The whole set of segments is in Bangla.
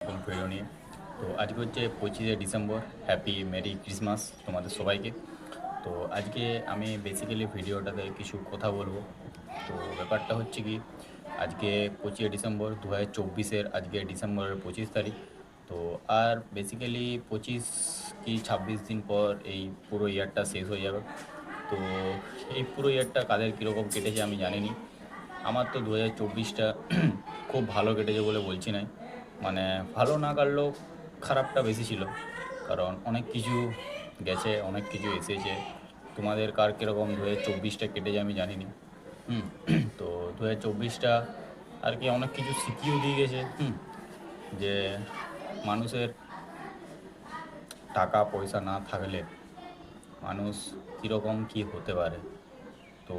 নতুন ভিডিও তো আজকে হচ্ছে পঁচিশে ডিসেম্বর। হ্যাপি মেরি ক্রিসমাস তোমাদের সবাইকে। তো আজকে আমি বেসিক্যালি ভিডিওটাতে কিছু কথা বলব। তো ব্যাপারটা হচ্ছে কি, আজকে পঁচিশে ডিসেম্বর দু হাজার চব্বিশের আজকে ডিসেম্বরের পঁচিশ তারিখ। তো আর বেসিক্যালি পঁচিশ কি ছাব্বিশ দিন পর এই পুরো ইয়ারটা শেষ হয়ে যাবে। তো এই পুরো ইয়ারটা কাদের কীরকম কেটেছে আমি জানিনি। আমার তো দু হাজার চব্বিশটা খুব ভালো কেটেছে বলে বলছি না মানে ভালো না কাটলেও খারাপটা বেশি ছিল। কারণ অনেক কিছু গেছে, অনেক কিছু এসেছে। তোমাদের কার কীরকম দু হাজার চব্বিশটা কেটেছে আমি জানিনি। হুম, তো দু হাজার চব্বিশটা আর কি অনেক কিছু শিখিয়েও দিয়ে গেছে। হুম, যে মানুষের টাকা পয়সা না থাকলে মানুষ কীরকম কী হতে পারে। তো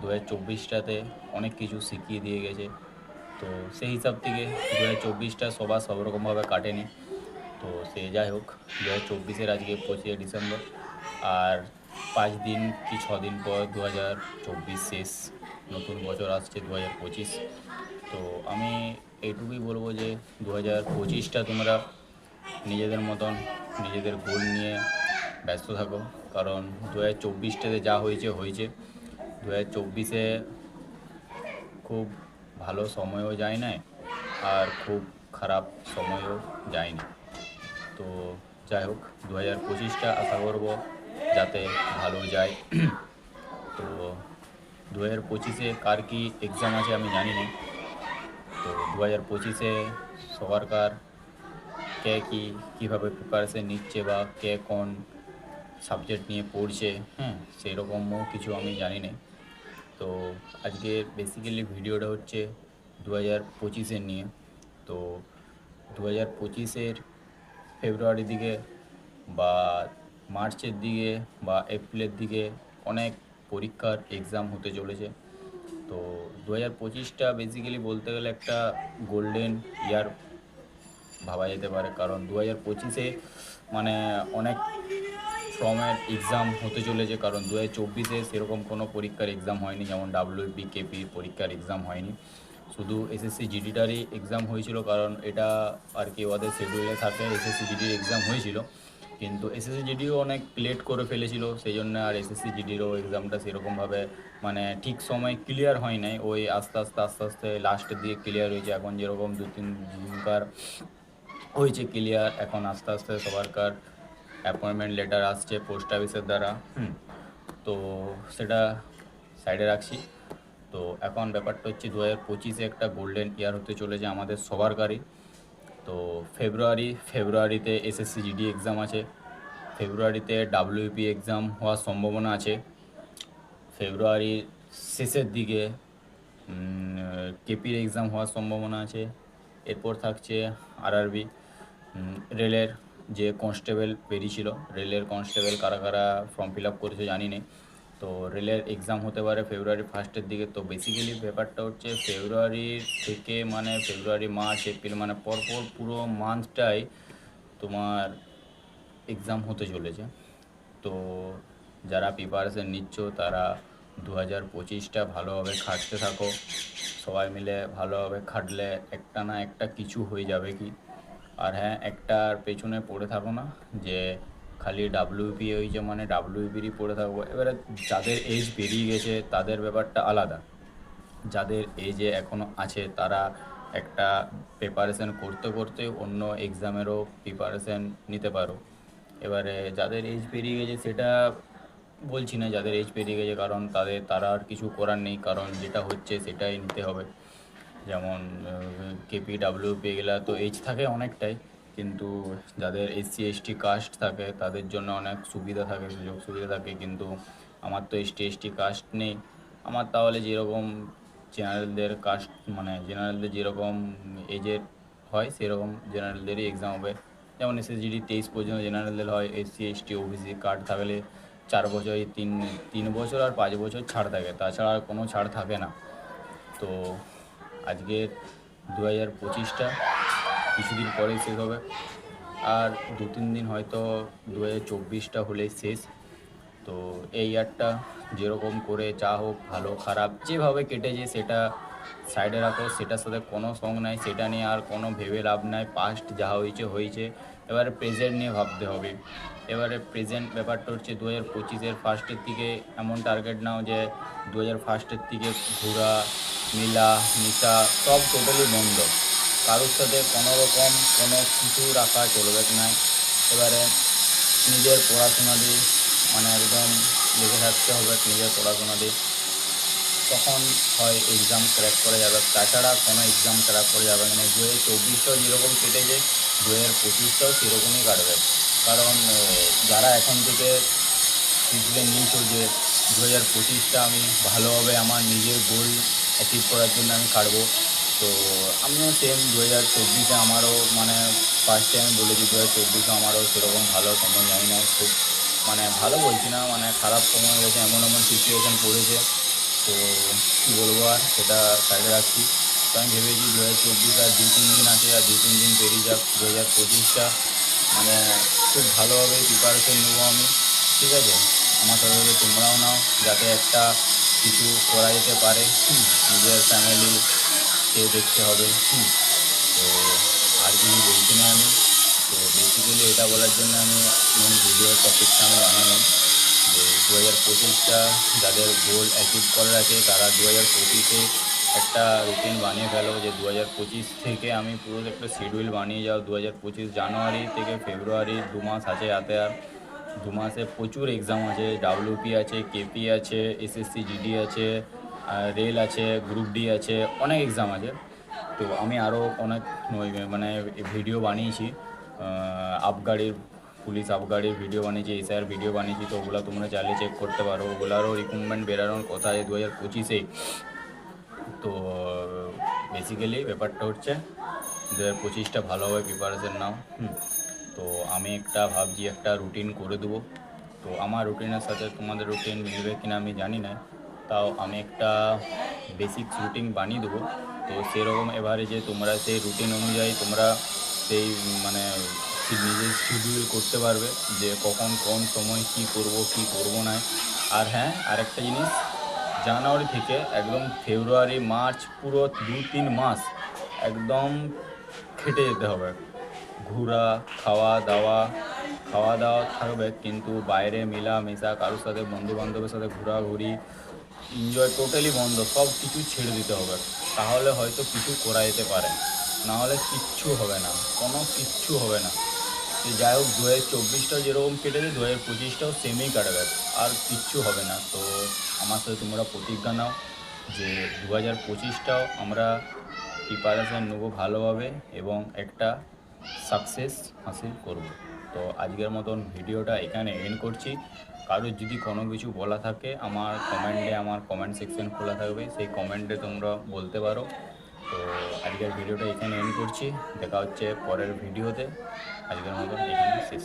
দু হাজার চব্বিশটাতে অনেক কিছু শিখিয়ে দিয়ে গেছে। তো সেই হিসাব থেকে দু হাজার চব্বিশটা সবার সব রকমভাবে কাটেনি। তো সে যাই হোক, দু হাজার চব্বিশের আজকে পঁচিশে ডিসেম্বর আর পাঁচ দিন কি ছ দিন পর দু হাজার চব্বিশ শেষ। নতুন বছর আসছে দু হাজার পঁচিশ। তো আমি এইটুকুই বলব যে দু হাজার পঁচিশটা তোমরা নিজেদের মতন, নিজেদের গোল নিয়ে ব্যস্ত থাকো। কারণ দু হাজার চব্বিশটাতে যা হয়েছে হয়েছে। দু হাজার চব্বিশে খুব ভালো সময়ও যায় না আর খুব খারাপ সময়ও যায়নি তো যাই হোক দু হাজার পঁচিশটা আশা করব যাতে ভালো যায়। তো দু হাজার পঁচিশে কার কী এক্সাম আছে আমি জানি না তো দু হাজার পঁচিশে সবার কার কে কী, কীভাবে প্রিপারেশন নিচ্ছে বা কে কোন সাবজেক্ট নিয়ে পড়ছে হ্যাঁ সেই রকমও কিছু আমি জানি না তো আজকে বেসিক্যালি ভিডিওটা হচ্ছে দু হাজার পঁচিশের নিয়ে। তো দু হাজার পঁচিশের ফেব্রুয়ারির দিকে বা মার্চের দিকে বা এপ্রিলের দিকে অনেক পরীক্ষার এক্সাম হতে চলেছে। তো দু হাজার পঁচিশটা বেসিক্যালি বলতে গেলে একটা গোল্ডেন ইয়ার ভাবা যেতে পারে। কারণ দু হাজার পঁচিশে মানে অনেক ফর্মের এক্সাম হতে চলেছে, কারণ দু হাজার চব্বিশে সেরকম কোনো পরীক্ষার এক্সাম হয়নি, যেমন ডাব্লিউপি কেপি পরীক্ষার এক্সাম হয়নি। শুধু এসএসসি জিডিটারই এক্সাম হয়েছিল, কারণ এটা আর কি ওদের শিডিউলে থাকে এসএসসি জিডির এক্সাম হয়েছিল। কিন্তু এসএসসি জিডিও অনেক লেট করে ফেলেছিল সেই জন্য আর এসএসসি জিডিরও এক্সামটা সেরকমভাবে মানে ঠিক সময় ক্লিয়ার হয় নাই। ওই আস্তে আস্তে আস্তে আস্তে লাস্টের দিকে ক্লিয়ার হয়েছে। এখন যেরকম দু তিন দিনকার হয়েছে ক্লিয়ার এখন আস্তে আস্তে সবারকার অ্যাপয়েন্টমেন্ট লেটার আসছে পোস্ট অফিসের দ্বারা। হুম। তো সেটা সাইডে রাখছি। তো এখন ব্যাপারটা হচ্ছে দু হাজার পঁচিশে একটা গোল্ডেন ইয়ার হতে চলেছে আমাদের সবারকারই তো ফেব্রুয়ারি ফেব্রুয়ারিতে এসএসসি জিডি এক্সাম আছে। ফেব্রুয়ারিতে ডাব্লিউপি এক্সাম হওয়ার সম্ভাবনা আছে। ফেব্রুয়ারির শেষের দিকে কেপির এক্সাম হওয়ার সম্ভাবনা আছে। এরপর থাকছে আরআরবি রেলের যে কনস্টেবল বেরিয়েছিল, রেলের কনস্টেবল কারা কারা ফর্ম ফিল আপ করেছে জানি না তো রেলের এক্সাম হতে পারে ফেব্রুয়ারি ফার্স্টের দিকে। তো বেসিক্যালি ব্যাপারটা হচ্ছে ফেব্রুয়ারি থেকে মানে ফেব্রুয়ারি মার্চ এপ্রিল মানে পরপর পুরো মান্থটাই তোমার এক্সাম হতে চলেছে। তো যারা প্রিপারেশন নিচ্ছ তারা দু হাজার পঁচিশটা ভালোভাবে খাটতে থাকো। সবাই মিলে ভালোভাবে খাটলে একটা না একটা কিছু হয়ে যাবে কি? আর হ্যাঁ একটার পেছনে পড়ে থাকো না, যে খালি ডাব্লিউপি হয়েছে মানে ডাব্লিউপিরই পড়ে থাকব এবারে যাদের এজ পেরিয়ে গেছে, তাদের ব্যাপারটা আলাদা। যাদের এজে এখনও আছে, তারা একটা প্রিপারেশন করতে করতে অন্য এক্সামেরও প্রিপারেশান নিতে পারো। এবারে যাদের এজ পেরিয়ে গেছে, সেটা বলছি না যাদের এজ পেরিয়ে গেছে, কারণ তাদের, তারা আর কিছু করার নেই, কারণ যেটা হচ্ছে সেটাই নিতে হবে। যেমন কেপি ডাব্লিউ পেয়ে গেলে তো এজ থাকে অনেকটাই। কিন্তু যাদের এসসি এসটি কাস্ট থাকে, তাদের জন্য অনেক সুবিধা থাকে, সুযোগ সুবিধা থাকে। কিন্তু আমার তো এসটি এসটি কাস্ট নেই। আমার তাহলে যেরকম জেনারেলদের কাস্ট মানে জেনারেলদের যেরকম এজের হয়, সেরকম জেনারেলদেরই এক্সাম হবে। যেমন এসএসজিডি তেইশ পর্যন্ত জেনারেলদের হয় এসসি এসটি ওবিসি কার্ড থাকলে চার বছর তিন তিন বছর আর পাঁচ বছর ছাড় থাকে। তাছাড়া আর কোনো ছাড় থাকে না। তো আজকের দু হাজার পঁচিশটা, কিছুদিন পরেই শেষ হবে। আর দু তিন দিন হয়তো দু হাজার চব্বিশটা হলেই শেষ। তো এই ইয়ারটা যেরকম করে যা হোক, ভালো, খারাপ, যেভাবে কেটেছে সেটা সাইডে রাখো। সেটার সাথে কোনো সং নাই, সেটা নিয়ে আর কোনো ভেবে লাভ নাই। পাস্ট যা হয়েছে হয়েছে। এবারে প্রেজেন্ট নিয়ে ভাবতে হবে। এবারে প্রেজেন্ট ব্যাপারটা হচ্ছে দু হাজার পঁচিশের ফার্স্টের দিকে এমন টার্গেট নাও যে দু হাজার ফার্স্টের দিকে ঘোরা মেলা, নেশা সব টোটালি বন্ধ। কারোর সাথে কোনো রকম কোনো কিছু রাখা চলবে না এবারে নিজের পড়াশোনা দিয়ে মানে একদম লেগে থাকতে হবে নিজের পড়াশোনা দিয়ে। তখন হয় এক্সাম ক্র্যাক করা যাবে। তাছাড়া কোনো এক্সাম ক্র্যাক করা যাবে না। দু হাজার চব্বিশটাও যেরকম কেটেছে দু হাজার পঁচিশটাও সেরকমই কাটবে। কারণ যারা এখন থেকে ডিসিশন নিয়েছো যে দু হাজার পঁচিশটা আমি ভালোভাবে আমার নিজের গোল অ্যাচিভ করার জন্য আমি কাটবো। তো আমিও সেম দু হাজার চব্বিশে আমারও মানে ফার্স্টে আমি বলেছি দু হাজার চব্বিশে আমারও সেরকম ভালো সময় যাই না খুব মানে ভালো বলছি না মানে খারাপ সময় গেছে এমন এমন সিচুয়েশান পড়েছে। তো কী বলব আর, সেটা সাইডে রাখছি। তো আমি ভেবেছি দু হাজার চব্বিশ আর দু তিন দিন আছে, আর দু তিন দিন পেরিয়ে যাক দু হাজার পঁচিশটা মানে খুব ভালোভাবে প্রিপারেশন নেব আমি। ঠিক আছে? আমার সাথে তোমরাও নাও, যাতে একটা কিছু করা যেতে পারে। নিজের ফ্যামিলি কে দেখতে হবে। তো আর কিছু বলছি না আমি। তো বেসিক্যালি এটা বলার জন্য আমি মেন ভিডিওর টপিকটা আমি বানালাম। যে দু হাজার পঁচিশটা যাদের গোল অ্যাচিভ করার আছে, তারা দু হাজার পঁচিশে একটা রুটিন বানিয়ে ফেলো যে দু হাজার পঁচিশ থেকে আমি পুরো একটা শিডিউল বানিয়ে যাও। দু হাজার পঁচিশ জানুয়ারি থেকে ফেব্রুয়ারি দু মাস আছে হাতে আর। দু মাসে প্রচুর এক্সাম আছে ডাব্লিউপি আছে কেপি আছে এসএসসি জিডি আছে রেল আছে গ্রুপ ডি আছে, অনেক এক্সাম আছে। তো আমি আরও অনেক মানে ভিডিও বানিয়েছি। আপগাড়ির পুলিশ আপগাড়ির ভিডিও বানিয়েছি এসআর ভিডিও বানিয়েছি, তো ওগুলো তোমরা চাইলে চেক করতে পারো। ওগুলারও রিক্রুটমেন্ট বেরানোর কথা আছে দু হাজার পঁচিশেই তো বেসিক্যালি ব্যাপারটা হচ্ছে দু হাজার পঁচিশটা ভালোভাবে প্রিপারেশন নাও। হুম। তো আমি একটা ভাবছি একটা রুটিন করে দেবো। তো আমার রুটিনের সাথে তোমাদের রুটিন মিলবে কিনা আমি জানি না। তাও আমি একটা বেসিক রুটিন বানিয়ে দেবো। তো সেরকম এবারে যে তোমরা সেই রুটিন অনুযায়ী তোমরা সেই মানে নিজের শিডিউল করতে পারবে যে কখন কোন সময় কি করব কি করব না। আর হ্যাঁ আরেকটা জিনিস, জানুয়ারি থেকে একদম ফেব্রুয়ারি, মার্চ পুরো দু তিন মাস একদম খেটে যেতে হবে। ঘোরা, খাওয়া দাওয়া খাওয়া দাওয়া থাকবে, কিন্তু বাইরে মেলা মেশা কারোর সাথে বন্ধু বান্ধবের সাথে ঘোরাঘুরি এনজয় টোটালি বন্ধ, সব কিছু ছেড়ে দিতে হবে। তাহলে হয়তো কিছু করা যেতে পারে। না হলে কিচ্ছু হবে না, কোনো কিচ্ছু হবে না। তো যাই হোক দু হাজার চব্বিশটাও যেরকম কেটেছে দু হাজার পঁচিশটাও সেমই কাটবে, আর কিচ্ছু হবে না। তো আমার সাথে তোমরা প্রতিজ্ঞা নাও যে দু হাজার পঁচিশটাও আমরা প্রিপারেশান নেব ভালোভাবে, এবং একটা সাকসেস হাসিল করব। তো আজকের মতন ভিডিওটা এখানে এন্ড করছি। কারোর যদি কোনো কিছু বলা থাকে, আমার কমেন্টে আমার কমেন্ট সেকশন খোলা থাকবে। সেই কমেন্টে তোমরা বলতে পারো। তো আজকের ভিডিওটা এখানে এন্ড করছি। দেখা হচ্ছে পরের ভিডিওতে। আজকের মতন এখানে শেষ।